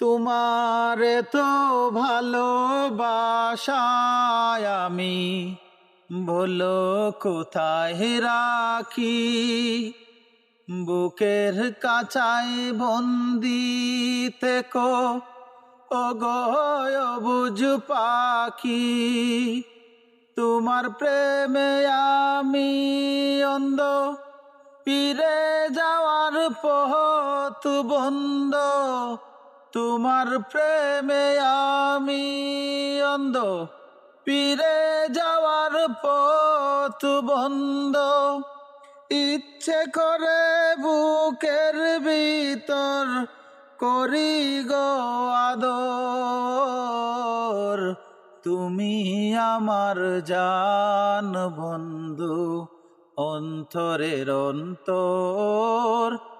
তোমার তো ভালোবাসায় আমি বলো কোথায় রাখি? বুকের কাচাই বন্দি থেকো। ও বুঝ পাখি, তোমার প্রেমে আমি অন্ধ। পিরে যাওয়ার পথ বন্ধ। তোমার প্রেমে আমি অন্ধ। পিরে যাওয়ার পথ বন্ধ। ইচ্ছে করে বুকের ভিতর করি গো আদর। তুমি আমার জান বন্ধু, অন্তরের অন্তর।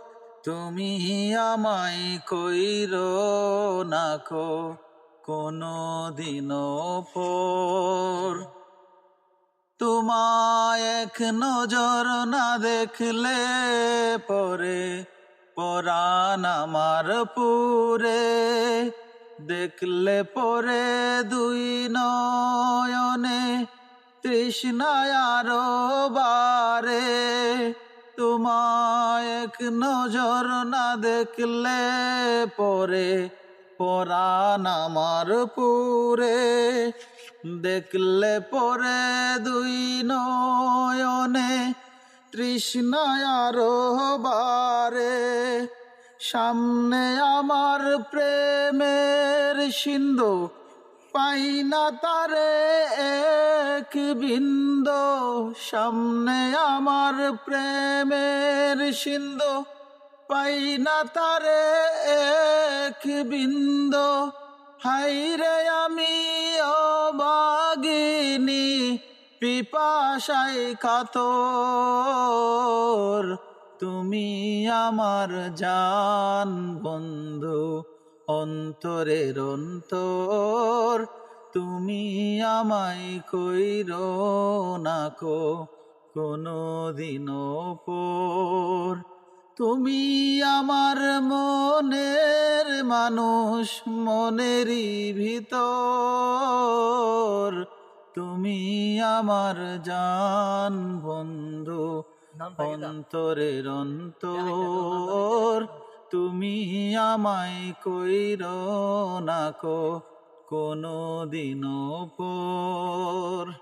তুমি আমায় কইর নাকো কোনো দিনও পর তোমায় এক নজর না দেখলে পরে পরাণ আমার পুরে। দেখলে পরে দুই নয়নে তৃষ্ণায় আরও বারে। তোমায় এক নজর না দেখলে পরে পরাণ আমার পুরে। দেখলে পরে দুই নয়নে তৃষ্ণায় বারে সামনে আমার প্রেমের সিন্ধু পাই না তারে এক বিন্দ। সামনে আমার প্রেমের সিন্ধু। পাই না তারে এক বিন্দ। হাইরে আমি অবাগিনী পিপাসাই কাতর। তুমি আমার জান বন্ধু। অন্তরের অন্তর তুমি আমায় কইর নাকো কোনো দিন পর। তুমি আমার মনের মানুষ মনেরই ভিতর। তুমি আমার জান বন্ধু অন্তরের অন্তর। তুমি আমায় কইর নাকো কোনো দিনও পর।